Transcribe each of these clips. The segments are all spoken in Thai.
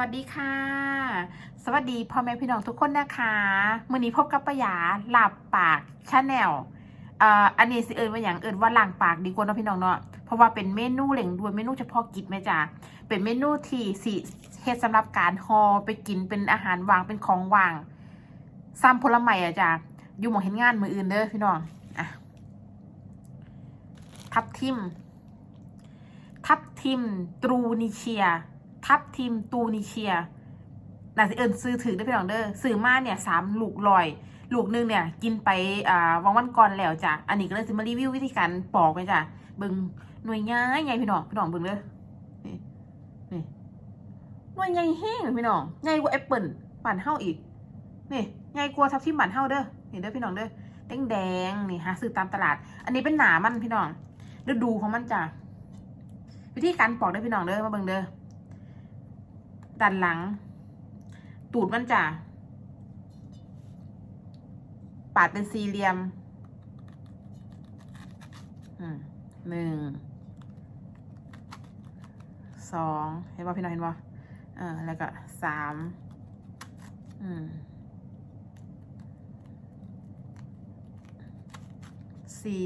วัสดีค่ะ สวัสดีพ่อแม่พี่น้องทุกคนนะคะมื่อนี้พบกับป้ายาหลับปากชาแนลเอ่ออันนี้สิเอิญว่าอย่างเอิญว่าหล้างปากดีกว่าเนาะพี่น้องเนาะเพราะว่าเป็นเมนูเหล่งด่วนเมนูเฉพาะกิจแม่จ้าเป็นเมนูที่สิเฮ็ดสำหรับการฮอไปกินเป็นอาหารวางเป็นของวางซ้ำผลไม้อะจ้าอยู่หมองเห็นงานมืออื่นเด้อพี่น้องอะทับทิม ทับทิมตรูนิเชีย ทับทิมตูนิเชียน่าจะเอิญซื้อถือได้พี่น้องเด้อซื้อมาเนี่ยสามลูกลอย ลูกหนึงเนี่ย กินไปอ่าวันวันก่อนแล้วจ้ะอันนี้ก็เลยจะมารีวิววิธีการปอกไปจ้ะเบิ่งหน่วยง่ายไงพี่น้องพี่น้องเบิ่งเด้อนี่นี่หน่วยใหญ่แห้งพี่น้องใหญ่กว่าแอปเปิลบ้านเฮาอีกนี่ใหญ่กว่าทับทิมบ้านเฮาเด้อนี่เด้อพี่น้องเด้อแดงแดงนี่หาซื้อตามตลาด อันนี้เป็นหนามันพี่น้องฤดูของมันจ้ะวิธีการปอกได้อพี่น้องเด้อมาเบิ่งเด้อ ด้านหลัง ตูดมันจะปาดเป็นสี่เหลี่ยมหนึ่ง สอง เห็นป่ะพี่น้องเห็นป่ะเออแล้วก็สามอืมสี่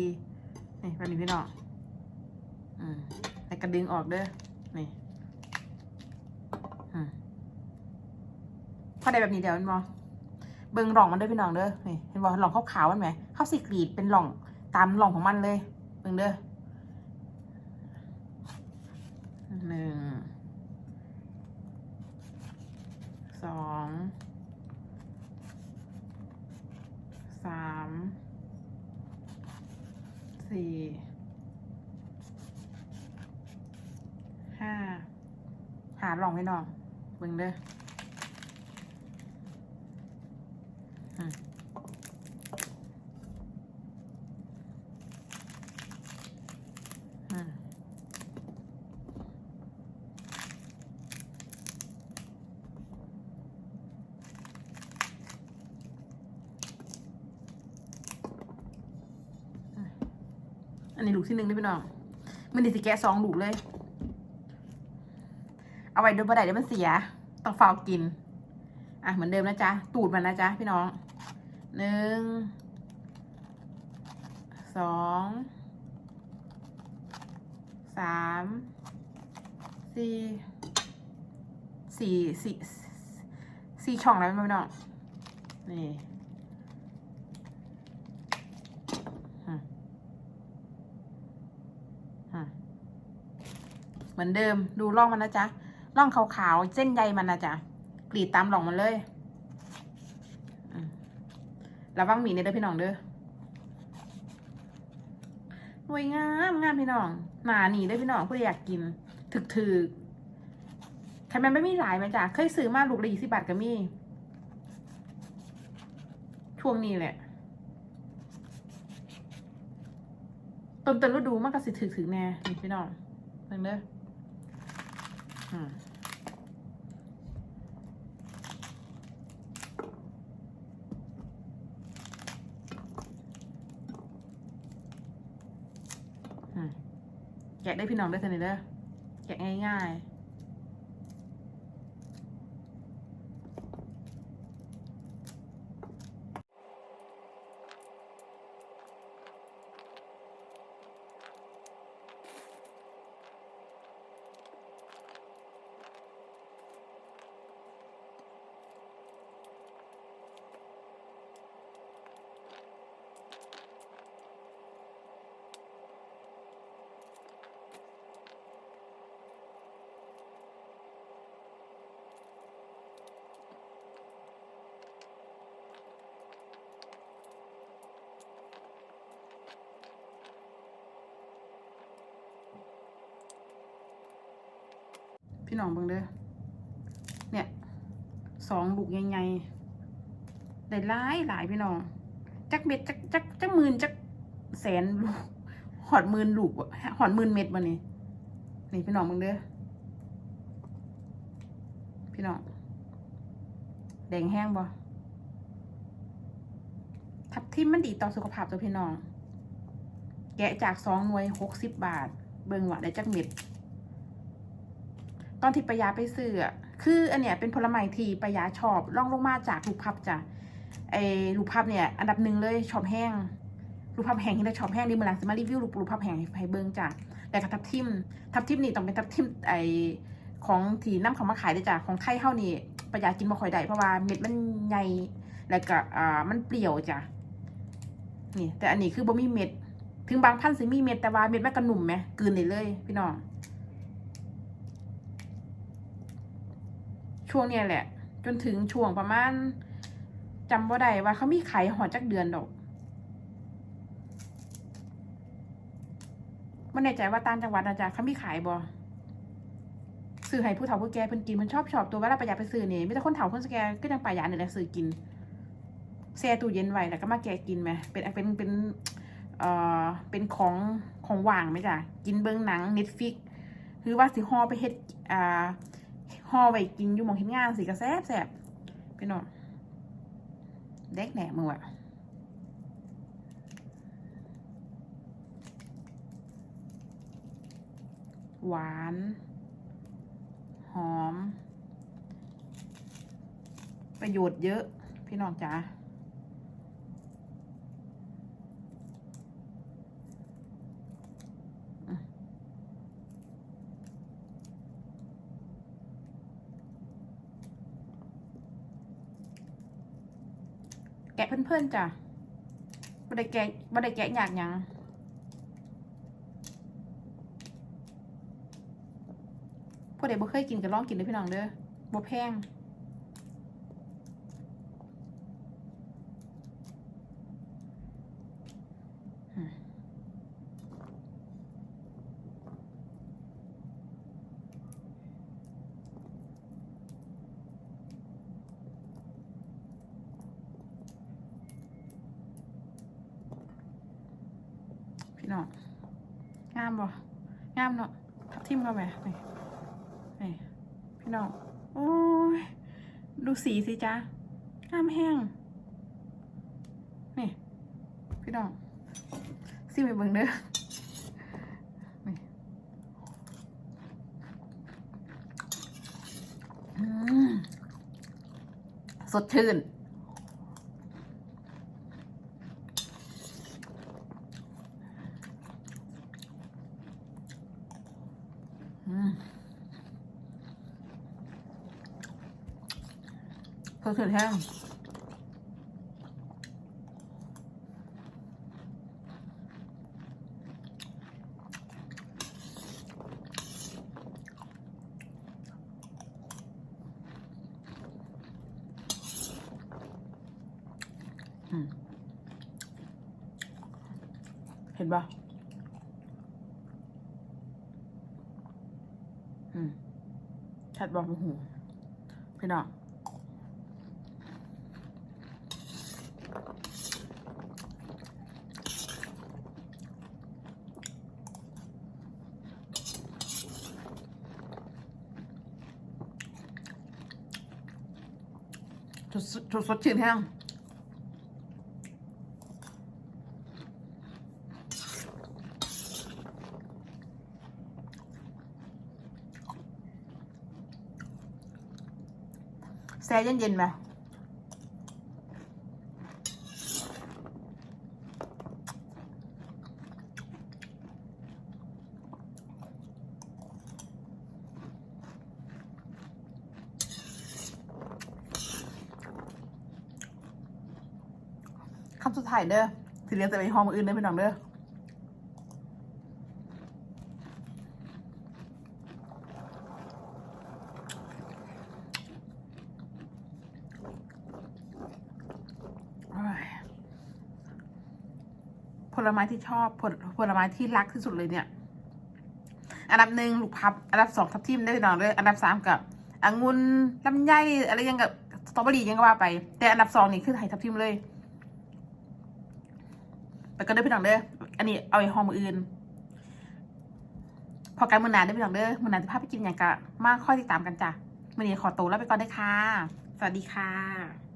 นี่แบบนี้พี่น้องอืมแล้วก็ดึงออกเด้อนี่ อืม พอได้แบบนี้เดี๋ยวมันบอเบิ่งหล่องมันเด้อพี่น้องเด้อนี่เห็นบอหล่องขาวๆมันไหมข้าวสีกรีดเป็นหล่องตามหล่องของมันเลยเบิ่งเด้อหนึ่งสองสามสี่ห้าหาหล่องพี่น้องเบิ่งเด้อม อันนี้ลูกที่หนึ่งได้พี่น้อง มันดีสิแกะสองลูกเลย เอาไว้ดูบ่ได้เดี๋ยวมันเสีย ต้องเฝ้ากิน อะเหมือนเดิมนะจ๊ะ ตูดมันนะจ๊ะพี่น้อง หนึ่ง สอง สามสี่สี่สี่สี่ช่องแล้วพี่น้อง นี่เหมือนเดิมดูร่องมันนะจ๊ะร่องขาวๆเส้นใยมันนะจ๊ะกรีดตามหล่องมันเลยระวังหมีเนี่ยเด้อพี่น้องเด้อหน่วยงามงามพี่น้อง หนาหนีได้พี่น้องผู้ใดอยากกิน ถึกถึกทำไมไม่มีหลายไหมจ้ะเคยซื้อมาลูกละยี่สิบบาทก็มีช่วงนี้แหละต้นต้นฤดูมันก็สิถึกถึงแน่พี่น้องเพิ่งเด้ออืม แกะได้พี่น้องได้เสนอเด้อแกะง่ายๆ พี่น้องเบิ่งเด้อเนี่ยสองลูกใหญ่ๆได้หลายหลายพี่น้องจักเม็ดจักจักจักหมื่นจักแสนลูกหอดหมื่นลูกหอดหมื่นเม็ดวันนี้นี่พี่น้องเบิ่งเด้อพี่น้องแดงแห้งบ่ทับทิมมันดีต่อสุขภาพตัวพี่น้อง แกะจากสองหน่วยหกสิบบาท เบิ่งว่าได้จักเม็ด ตอนที่ปายาไปซื้ออะคืออันเนี้ยเป็นผลไม้ที่ปายาชอบล่องลงมาจากลูกพับจ้ะไอ้ลูกพับเนี่ย อันดับหนึ่งเลยชอบแห้งลูกพับแห้งที่ได้ชอบแห้งนี่เมื่อหลังจะมารีวิวลูกลูกพับแห้งให้เบิ่งจ้ะแต่กับทับทิม ทับทิมนี่ต้องเป็นทับทิมไอ้ของที่น้ำเขามาขายได้จ้ะของไทยเฮานี่ปายากินบ่ค่อยได้เพราะว่าเม็ดมันใหญ่แล้วก็อ่ามันเปรี้ยวจ้ะนี่ แต่อันนี้คือบ่มีเม็ด ถึงบางพันธุ์สิมีเม็ดแต่ว่าเม็ดมันก็หนุ่มไหมกืนได้เลย พี่น้อง ช่วงเนี้ยแหละ จนถึงช่วงประมาณจำว่าได้ว่าเขามีขายหอจักเดือนดอกไม่แน่ใจว่าต่างจังหวัดอาจารย์เขามีขายบ่ซื้อให้ผู้เฒ่าผู้แก่เพิ่นกินมันชอบชอบตัวเวลาประหยัดไปซื้อนี่ไมแต่คนเฒ่าคนแก่ก็ยังประหยัดนี่แหละซื้อกินแช่ตู้เย็นไว้แล้วก็มาแกะกินไหมเป็นเป็นเป็นเอ่อเป็นของของว่างไหมจ้ะกินเบิ้งหนังเน็ตฟิกคือว่าสิห่อไปเฮ็ดอ่า ห่อไว้กินอยู่หมองเห็นงานสิกระแซบแซบพี่น้องเด็กแหนมือวะหวาน หอม ประโยชน์เยอะ พี่น้องจ๋าะเพื่อนๆจ้ะบ่ได้แกะบ่ได้แกะยากหยังพวกเด็กบ่เคยกินก็ลองกินเด้อพี่น้องเด้อบ่แพง พี่ น้องงามบ่งามเนาะทิมเข้าไปนี่นี่พี่น้องโอ้ยดูสีสิจ้างามแห้งนี่พี่น้องซิมไปเบิ่งเด้อนี่สดชื่น เขาเสร็แห้งเห็นปะอืม ชัดบอกหูพี่น้องสดสดสดชื่นแห้ง แซ่เย็นๆไหมคำสุดท้ายเด้อถือเรียนแต่ไปห้องออื่นเด้อพี่น้องเด้อ โอ้ยผ ลไม้ที่ชอบผลผลไม้ที่รักที่สุดเลยเนี่ย อันดับหนึ่งลูกพับ อันดับสองทับทิมได้นองเลยอันดับสามกับองุ่นลำไยอะไรยังกับสตรอเบอรี่ยังก็ว่าไป แต่อันดับสองนี่คือไทยทับทิมเลยไปก็ได้พี่น้องเด้อ อันนี้เอาไอ้หองมืออื่น พอการมือนานได้พี่น้องเด้อมือนานจะพาไปกินอย่างกะมากค่อยติดตามกันจ้ะมือนี้ขอตัวแล้วไปก่อนได้ค่ะ สวัสดีค่ะ